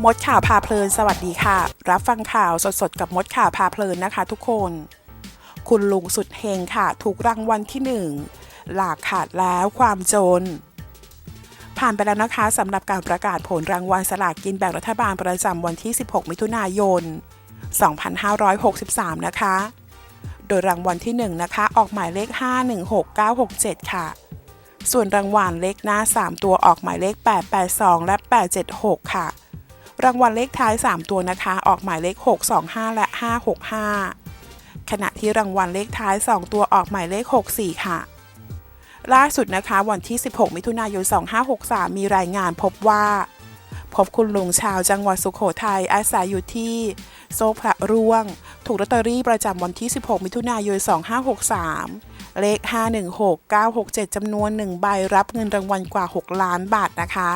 มดข่าวพาเพลินสวัสดีค่ะ รับฟังข่าวสดๆกับมดข่าวพาเพลินนะคะ ทุกคน คุณลุงสุดเฮงค่ะ ถูกรางวัลที่หนึ่งหลากขาดแล้วความจน ผ่านไปแล้วนะคะสำหรับการประกาศผลรางวัลสลากกินแบ่งรัฐบาลประจำวันที่ 16 มิถุนายน 2563 นะคะ โดยรางวัลที่ 1 นะคะ ออกหมายเลข 516967 ค่ะส่วนรางวัลเลขหน้า 3 ตัวออกหมายเลข 882 และ 876 ค่ะ รางวัลเลขท้าย 3 ตัวนะคะ ออกหมายเลข 625 และ 565 ขณะที่รางวัลเลขท้าย 2 ตัวออกหมายเลข 64 ค่ะ ล่าสุดนะคะ วันที่ 16 มิถุนายน 2563 มีรายงานพบว่า พบคุณลุงชาวจังหวัดสุโขทัยอาศัยอยู่ที่ โซพระร่วง ถูกลอตเตอรี่ประจำวันที่ 16 มิถุนายน 2563 เลข 516967จำนวน 1 ใบรับเงินรางวัลกว่า 6 ล้านบาทนะคะ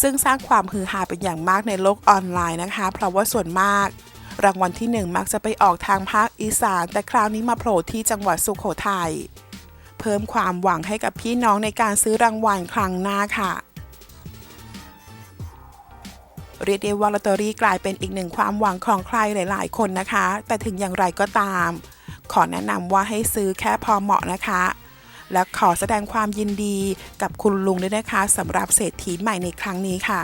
ซึ่งสร้างความฮือฮาเป็นอย่างมากในโลกออนไลน์นะคะ เพราะว่าส่วนมาก รางวัลที่ 1 มักจะไปออกทางภาคอีสาน แต่คราวนี้มาโผล่ที่จังหวัดสุโขทัยเพิ่มความหวังให้กับพี่น้องในการซื้อรางวัลครั้งหน้าค่ะเรียกได้ว่าลอตเตอรี่กลายเป็นอีกหนึ่งความหวังของใครหลาย ๆ คนนะคะ แต่ถึงอย่างไรก็ตาม ขอแนะนำว่าให้ซื้อแค่พอเหมาะนะคะ และขอแสดงความยินดีกับคุณลุงด้วยนะคะสำหรับเศรษฐีใหม่ในครั้งนี้ค่ะ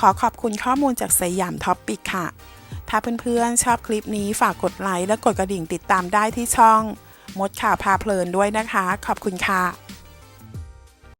ขอขอบคุณข้อมูลจากสยามท็อปปิกค่ะ ถ้าเพื่อนๆชอบคลิปนี้ฝากกดไลค์และกดกระดิ่งติดตามได้ที่ช่อง มดข่าวพาเพลินด้วยนะคะ ขอบคุณค่ะ